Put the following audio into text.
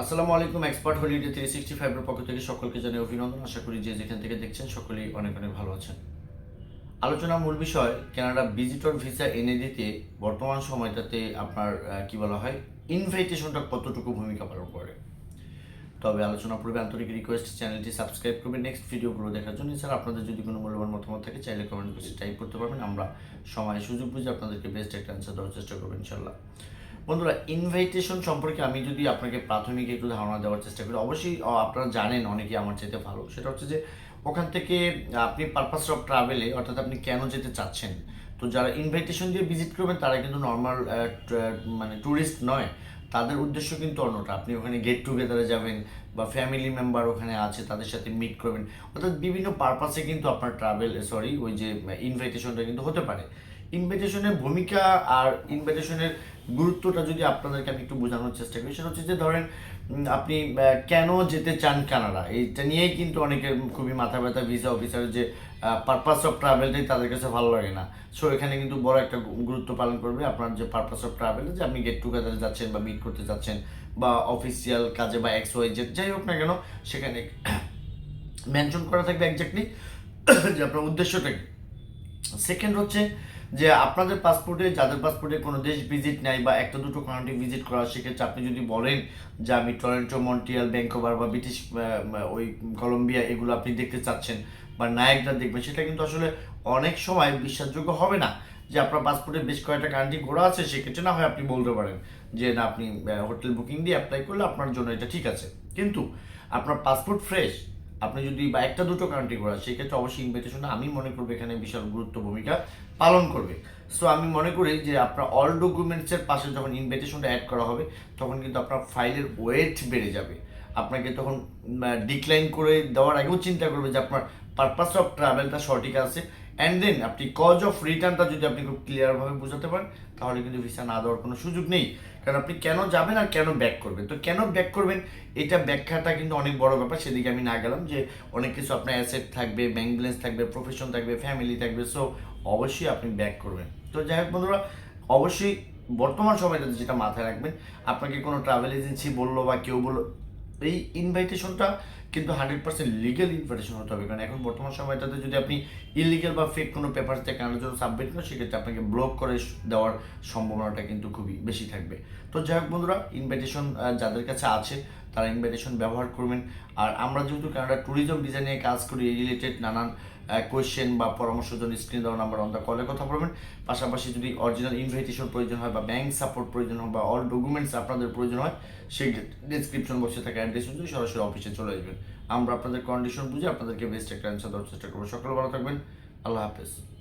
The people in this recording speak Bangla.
আসসালামু আলাইকুম এক্সপার্ট হলিডে থ্রি সিক্সটি ফাইভের পক্ষ থেকে সকলকে জানাই অভিনন্দন। আশা করি যে যেখান থেকে দেখছেন সকলেই অনেক অনেক ভালো আছেন। আলোচনার মূল বিষয় কানাডা ভিজিটর ভিসা এনে দিতে বর্তমান সময়টাতে আপনার কি বলা হয় ইনভাইটেশনটা কতটুকু ভূমিকা পালন করে। তবে আলোচনা পূর্বে আন্তরিক রিকোয়েস্ট চ্যানেলটি সাবস্ক্রাইব করবেন। নেক্সট ভিডিওগুলো দেখার জন্য এছাড়া আপনাদের যদি কোনো মূল্যবান মতামত থাকে, চাইলে কমেন্ট করে টাইপ করতে পারবেন। আমরা সময় সুযোগ বুঝে আপনাদেরকে বেস্ট একটা অ্যান্সার দেওয়ার চেষ্টা করব ইনশাল্লাহ বন্ধুরা ইনভাইটেশন সম্পর্কে আমি যদি আপনাকে প্রাথমিক একটু ধারণা দেওয়ার চেষ্টা করি, অবশ্যই আপনারা জানেন অনেকে আমার চাইতে ভালো। সেটা হচ্ছে যে, ওখান থেকে আপনি পারপাস অফ ট্রাভেলে অর্থাৎ আপনি কেন যেতে চাচ্ছেন? তো যারা ইনভাইটেশন দিয়ে ভিজিট করবেন, তারা কিন্তু নর্মাল মানে ট্যুরিস্ট নয়। তাদের উদ্দেশ্য কিন্তু অন্যটা। আপনি ওখানে গেট টুগেদারে যাবেন বা ফ্যামিলি মেম্বার ওখানে আছে, তাদের সাথে মিট করবেন। অর্থাৎ বিভিন্ন পারপাসে কিন্তু আপনার ট্রাভেল সরি ওই যে ইনভাইটেশনটা কিন্তু হতে পারে। ইনভাইটেশনের ভূমিকা আর ইনভাইটেশনের গুরুত্বটা যদি আপনাদেরকে আমি একটু বোঝানোর চেষ্টা করি, সেটা হচ্ছে যে ধরেন আপনি কেন যেতে চান কানাডা? এইটা নিয়েই কিন্তু অনেকের খুবই মাথা ব্যথা ভিসা অফিসারের যে পারপাস অফ ট্রাভেলটাই তাদের কাছে ভালো লাগে না। সো এখানে কিন্তু বড় একটা গুরুত্ব পালন করবে আপনার যে পারপাস অফ ট্রাভেল যে আপনি গেট টুগেদারে যাচ্ছেন বা মিট করতে যাচ্ছেন বা অফিসিয়াল কাজে বা এক্স ওয়াই জেড যাই হোক না কেন, সেখানে মেনশন করা থাকবে একজাক্টলি যে আপনার উদ্দেশ্যটা সেকেন্ড হচ্ছে যে আপনাদের পাসপোর্টে যাদের পাসপোর্টে কোনো দেশ ভিজিট নাই বা একটা দুটো কান্ট্রি ভিজিট করা সেক্ষেত্রে আপনি যদি বলেন যে আমি টরেন্টো মন্ট্রিয়াল ব্যাঙ্কোভার বা ব্রিটিশ ওই কলম্বিয়া এগুলো আপনি দেখতে চাচ্ছেন বা নায়করা দেখবেন, সেটা কিন্তু আসলে অনেক সময় বিশ্বাসযোগ্য হবে না যে আপনার পাসপোর্টে বেশ কয়েকটা কান্ট্রি ঘোরা আছে, সেক্ষেত্রে না হয় আপনি বলতে পারেন যে না, আপনি হোটেল বুকিং দিয়ে অ্যাপ্লাই করলে আপনার জন্য এটা ঠিক আছে। কিন্তু আপনার পাসপোর্ট ফ্রেশ আপনি যদি বা একটা দুটো কান্ট্রি ঘোরা সেক্ষেত্রে অবশ্যই ইনভিটেশন আমি মনে করব এখানে বিশাল গুরুত্ব ভূমিকা পালন করবে। সো আমি মনে করি যে আপনার অল ডকুমেন্টসের পাশে যখন ইনভিটেশনটা অ্যাড করা হবে, তখন কিন্তু আপনার ফাইলের ওয়েট বেড়ে যাবে। আপনাকে তখন ডিক্লাইন করে দেওয়ার আগেও চিন্তা করবে যে আপনার পারপাস অফ ট্রাভেলটা সঠিক আছে। অ্যান্ড দেন আপনি কজ অফ রিটার্নটা যদি আপনি খুব ক্লিয়ারভাবে বোঝাতে পারেন, তাহলে কিন্তু ভিসা না দেওয়ার কোনো সুযোগ নেই। কারণ আপনি কেন যাবেন আর কেন ব্যাক করবেন? তো কেন ব্যাক করবেন? এটা ব্যাখ্যাটা কিন্তু অনেক বড় ব্যাপার, সেদিকে আমি না গেলাম যে অনেক কিছু আপনার অ্যাসেট থাকবে ব্যাংক ব্যালেন্স থাকবে প্রফেশন থাকবে ফ্যামিলি থাকবে সো অবশ্যই আপনি ব্যাক করবেন। তো যাই হোক বন্ধুরা, অবশ্যই বর্তমান সময়টাতে যেটা মাথায় রাখবেন, আপনাকে কোনো ট্রাভেল এজেন্সি বলল বা কেউ বলল, এই ইনভাইটেশনটা কিন্তু হান্ড্রেড পার্সেন্ট লিগেল ইনভাইটেশন হতে হবে। কারণ এখন বর্তমান সময়টাতে যদি আপনি ইলিগেল বা ফেক কোনো পেপার থেকে আনার জন্য সাবমিট করেন, সেক্ষেত্রে আপনাকে ব্লক করে দেওয়ার সম্ভাবনাটা কিন্তু খুবই বেশি থাকবে। তো যাই হোক বন্ধুরা ইনভাইটেশন যাদের কাছে আছে, তারা ইনভাইটেশন ব্যবহার করবেন। আর আমরা যেহেতু কানাডা ট্যুরিজম ভিসা নিয়ে কাজ করি, এই রিলেটেড নানান কোয়েশ্চেন বা পরামর্শের জন্য স্ক্রিন দেওয়া নাম্বার অন দ্য কলে কথা বলবেন। পাশাপাশি যদি অরিজিনাল ইনভাইটেশন প্রয়োজন হয় বা ব্যাংক সাপোর্ট প্রয়োজন হয় বা অল ডকুমেন্টস আপনাদের প্রয়োজন হয়, সেই ডিসক্রিপশন বক্সে থাকা অ্যাড্রেস অনুযায়ী সরাসরি অফিসে চলে আসবেন। আমরা আপনাদের কন্ডিশন বুঝে আপনাদেরকে বেস্ট একটা অ্যান্সার দেওয়ার চেষ্টা করব। সকলে ভালো থাকবেন। আল্লাহ হাফেজ।